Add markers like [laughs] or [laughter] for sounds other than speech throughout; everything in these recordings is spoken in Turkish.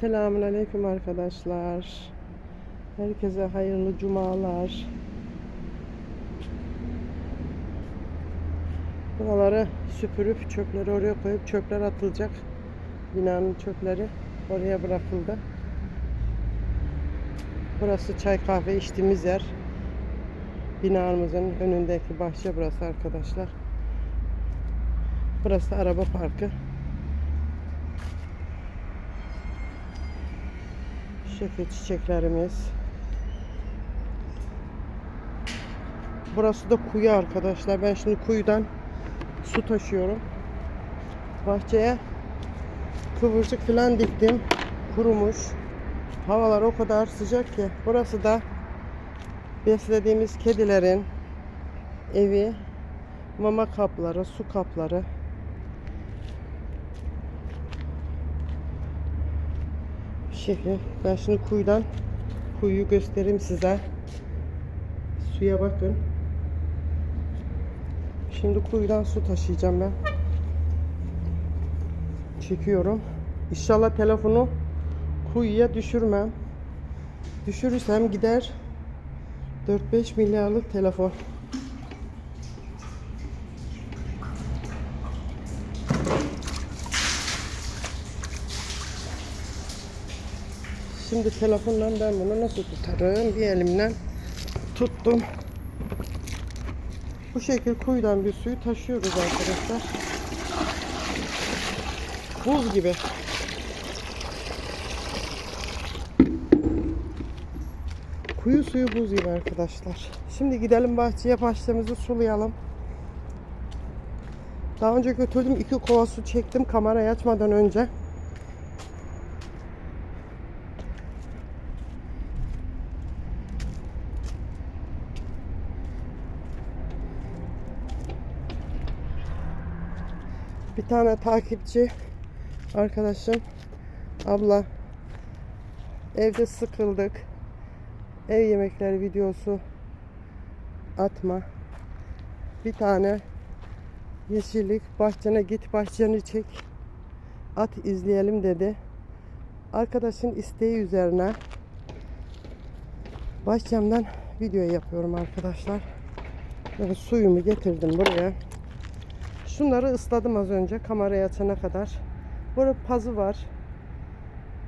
Selamun Aleyküm arkadaşlar. Herkese hayırlı cumalar. Buraları süpürüp çöpleri oraya koyup çöpler atılacak. Binanın çöpleri oraya bırakıldı. Burası çay kahve içtiğimiz yer. Binamızın önündeki bahçe burası arkadaşlar. Burası araba parkı. Şekil çiçeklerimiz. Burası da kuyu arkadaşlar. Ben şimdi kuyudan su taşıyorum. Bahçeye kıvırcık falan diktim. Kurumuş. Havalar o kadar sıcak ki. Burası da beslediğimiz kedilerin evi. Mama kapları, su kapları. Şekil. Ben şimdi kuyudan kuyuyu göstereyim size. Suya bakın. Şimdi kuyudan su taşıyacağım ben. Çekiyorum. İnşallah telefonu kuyuya düşürmem. Düşürürsem gider 4-5 milyarlık telefon. Şimdi telefonla ben bunu nasıl tutarım? Bir elimle tuttum. Bu şekil kuyudan bir suyu taşıyoruz arkadaşlar. Buz gibi. Kuyu suyu buz gibi arkadaşlar. Şimdi gidelim bahçeye bahçemizi sulayalım. Daha önce götürdüm iki kova su çektim kamerayı açmadan önce. Bir tane takipçi arkadaşım abla. Evde sıkıldık. Ev yemekleri videosu atma. Bir tane yeşillik bahçene git bahçeni çek at izleyelim dedi. Arkadaşın isteği üzerine bahçemden video yapıyorum arkadaşlar. Böyle suyumu getirdim buraya Şunları ısladım az önce kamerayı açana kadar. Burada pazı var.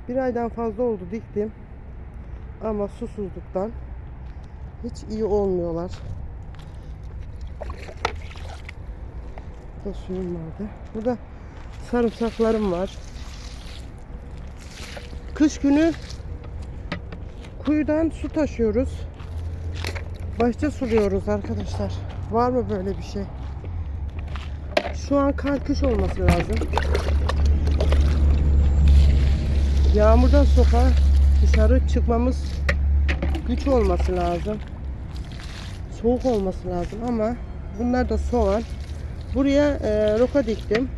Bir aydan fazla oldu diktim. Ama susuzluktan hiç iyi olmuyorlar. Burada suyum vardı. Burada sarımsaklarım var. Kış günü kuyudan su taşıyoruz. Bahçe suluyoruz arkadaşlar. Var mı böyle bir şey? Şu an kar olması lazım. Yağmurdan sokağa dışarı çıkmamız güç olması lazım. Soğuk olması lazım ama bunlar da soğan. Buraya e, roka diktim.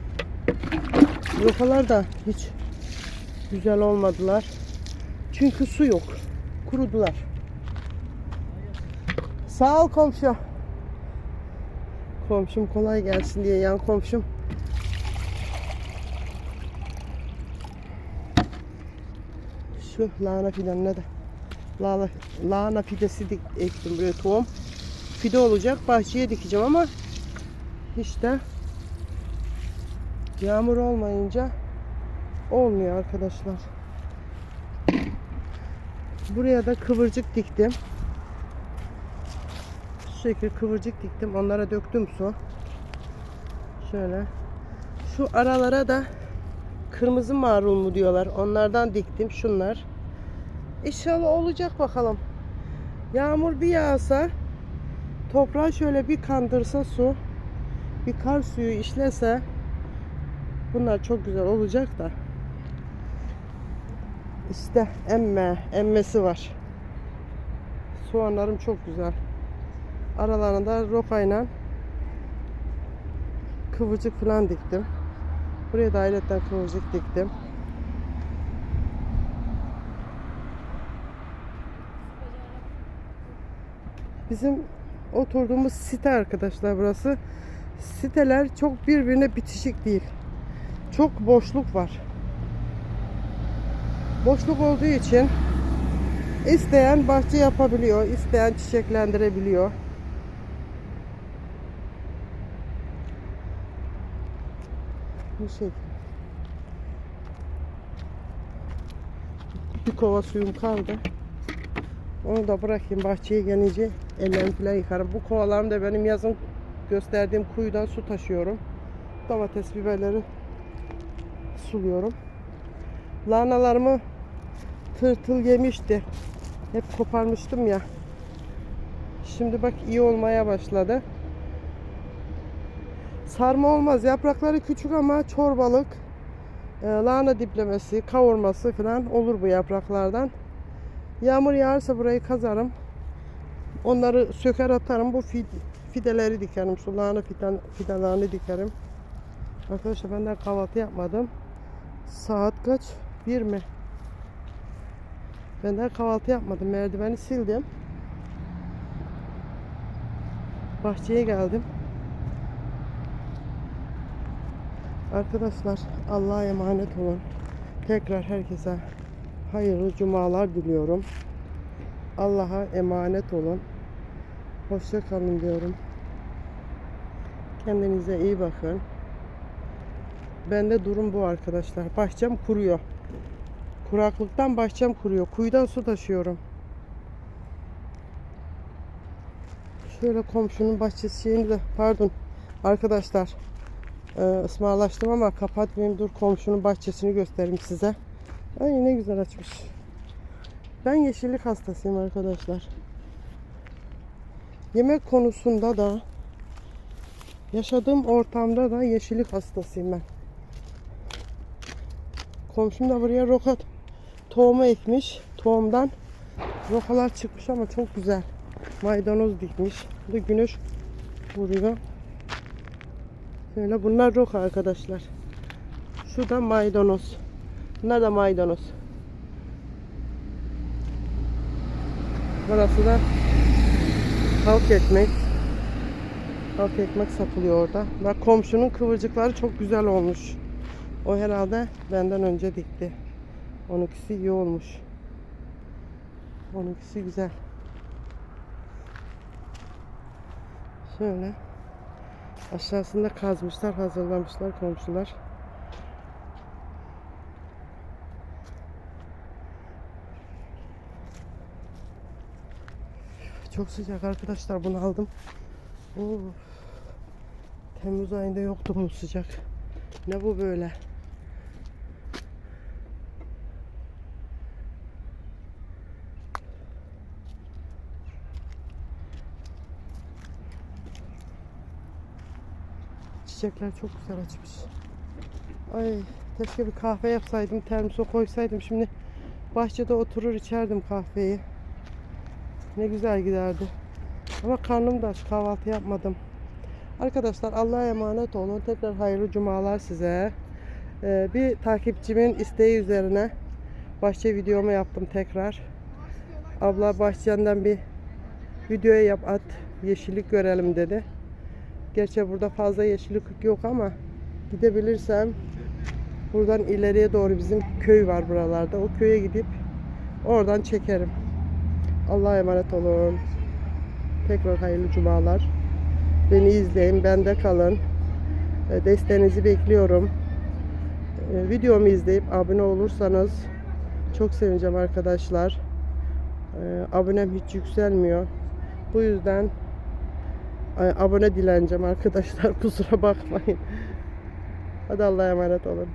Rokalar da hiç güzel olmadılar. Çünkü su yok. Kurudular. Sağ ol komşu. Komşum kolay gelsin diye yan komşum. Şu lahana fidanına da lahana, lahana fidesi dik, ektim buraya tohum. Fide olacak bahçeye dikeceğim ama işte yağmur olmayınca olmuyor arkadaşlar. Buraya da kıvırcık diktim. Şekil kıvırcık diktim. Onlara döktüm su. Şöyle. Şu aralara da kırmızı marul mu diyorlar. Onlardan diktim. Şunlar. İnşallah olacak bakalım. Yağmur bir yağsa toprağı şöyle bir kandırsa su bir kar suyu işlese bunlar çok güzel olacak da işte emme emmesi var soğanlarım çok güzel aralarında rokayla kıvırcık falan diktim. Buraya da ayrıca kıvırcık diktim. Bizim oturduğumuz site arkadaşlar burası. Siteler çok birbirine bitişik değil. Çok boşluk var. boşluk olduğu için isteyen bahçe yapabiliyor, isteyen çiçeklendirebiliyor. Bu şekilde. Bir kova suyum kaldı. Onu da bırakayım bahçeye gelince ellerimi falan yıkarım. Bu kovalarım da benim yazın gösterdiğim kuyudan su taşıyorum. Domates, biberleri suluyorum. Lahanalarımı tırtıl yemişti. Hep koparmıştım ya. Şimdi bak iyi olmaya başladı. Sarma olmaz. Yaprakları küçük ama çorbalık. e, lahana diplemesi, kavurması falan olur bu yapraklardan. Yağmur yağarsa burayı kazarım. Onları söker atarım. Bu fid- fideleri dikerim. Şu lahana fidan, fidanlarını dikerim. Arkadaşlar ben daha kahvaltı yapmadım. Saat kaç? Bir mi? Ben daha kahvaltı yapmadım. Merdiveni sildim. Bahçeye geldim. Arkadaşlar Allah'a emanet olun. Tekrar herkese hayırlı cumalar diliyorum. Allah'a emanet olun. Hoşça kalın diyorum. Kendinize iyi bakın. Bende durum bu arkadaşlar. Bahçem kuruyor. Kuraklıktan bahçem kuruyor. Kuyudan su taşıyorum. Şöyle komşunun bahçesi şeyini de pardon arkadaşlar e, ısmarlaştım ama kapatmayayım dur komşunun bahçesini göstereyim size. Ay ne güzel açmış. Ben yeşillik hastasıyım arkadaşlar. Yemek konusunda da yaşadığım ortamda da yeşillik hastasıyım ben. Komşum da buraya roka tohumu ekmiş. Tohumdan rokalar çıkmış ama çok güzel. Maydanoz dikmiş. Bu da güneş vuruyor. Şöyle bunlar roka arkadaşlar. Şu da maydanoz. Bunlar da maydanoz. Burası da halk ekmek. Halk ekmek satılıyor orada. Bak komşunun kıvırcıkları çok güzel olmuş. O herhalde benden önce dikti. Onunkisi iyi olmuş. Onunkisi güzel. Şöyle. Aşağısında kazmışlar, hazırlamışlar komşular. Çok sıcak arkadaşlar bunu aldım. Oo. Temmuz ayında yoktu bu sıcak. Ne bu böyle? Çiçekler çok güzel açmış. Ay keşke bir kahve yapsaydım, termosa koysaydım. Şimdi bahçede oturur içerdim kahveyi. Ne güzel giderdi. Ama karnım da aç, kahvaltı yapmadım. Arkadaşlar Allah'a emanet olun. Tekrar hayırlı cumalar size. Ee, bir takipçimin isteği üzerine bahçe videomu yaptım tekrar. Abla bahçenden bir videoya yap at yeşillik görelim dedi. Gerçi burada fazla yeşillik yok ama gidebilirsem buradan ileriye doğru bizim köy var buralarda. O köye gidip oradan çekerim. Allah'a emanet olun. Tekrar hayırlı cumalar. Beni izleyin, bende kalın. Desteğinizi bekliyorum. E, Videomu izleyip abone olursanız çok sevineceğim arkadaşlar. E, Abonem hiç yükselmiyor. Bu yüzden abone dileneceğim arkadaşlar. [laughs] Kusura bakmayın. Hadi Allah'a emanet olun.